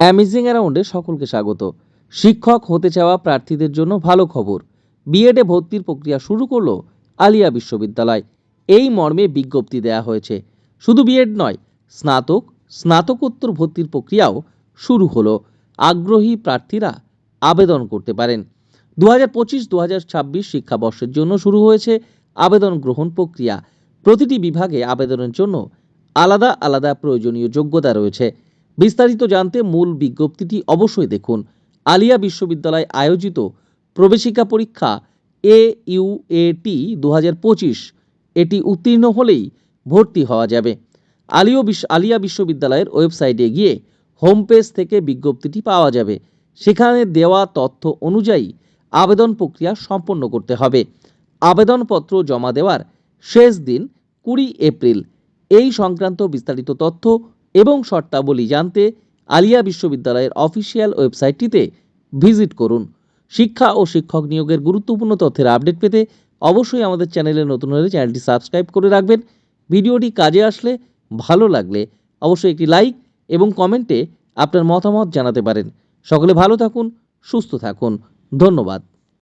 Amazing অ্যারাউন্ডে সকলকে স্বাগত। শিক্ষক হতে চাওয়া প্রার্থীদের জন্য ভালো খবর। বিএডে ভর্তির প্রক্রিয়া শুরু করল আলিয়া বিশ্ববিদ্যালয়। এই মর্মে বিজ্ঞপ্তি দেওয়া হয়েছে। শুধু বিএড নয়, স্নাতক, স্নাতকোত্তর ভর্তির প্রক্রিয়াও শুরু হলো। আগ্রহী প্রার্থীরা আবেদন করতে পারেন। দু হাজার পঁচিশ দু হাজার ছাব্বিশ শিক্ষাবর্ষের জন্য শুরু হয়েছে আবেদন গ্রহণ প্রক্রিয়া। প্রতিটি বিভাগে আবেদনের জন্য আলাদা আলাদা প্রয়োজনীয় যোগ্যতা রয়েছে। বিস্তারিত জানতে মূল বিজ্ঞপ্তিটি অবশ্যই দেখুন। আলিয়া বিশ্ববিদ্যালয় আয়োজিত প্রবেশিকা পরীক্ষা এ ইউএটি দু হাজার পঁচিশ। এটি উত্তীর্ণ হলেই ভর্তি হওয়া যাবে। আলিও বিশ্ব আলিয়া বিশ্ববিদ্যালয়ের ওয়েবসাইটে গিয়ে হোম পেজ থেকে বিজ্ঞপ্তিটি পাওয়া যাবে। সেখানে দেওয়া তথ্য অনুযায়ী আবেদন প্রক্রিয়া সম্পন্ন করতে হবে। আবেদনপত্র জমা দেওয়ার শেষ দিন কুড়ি এপ্রিল। এই সংক্রান্ত বিস্তারিত তথ্য এবং শর্তাবলী জানতে আলিয়া বিশ্ববিদ্যালয়ের অফিসিয়াল ওয়েবসাইটটিতে ভিজিট করুন। শিক্ষা ও শিক্ষক নিয়োগের গুরুত্বপূর্ণ তথ্যের আপডেট পেতে অবশ্যই আমাদের চ্যানেলে নতুন হলে চ্যানেলটি সাবস্ক্রাইব করে রাখবেন। ভিডিওটি কাজে আসলে ভালো লাগলে অবশ্যই একটি লাইক এবং কমেন্টে আপনার মতামত জানাতে পারেন। সকলে ভালো থাকুন, সুস্থ থাকুন। ধন্যবাদ।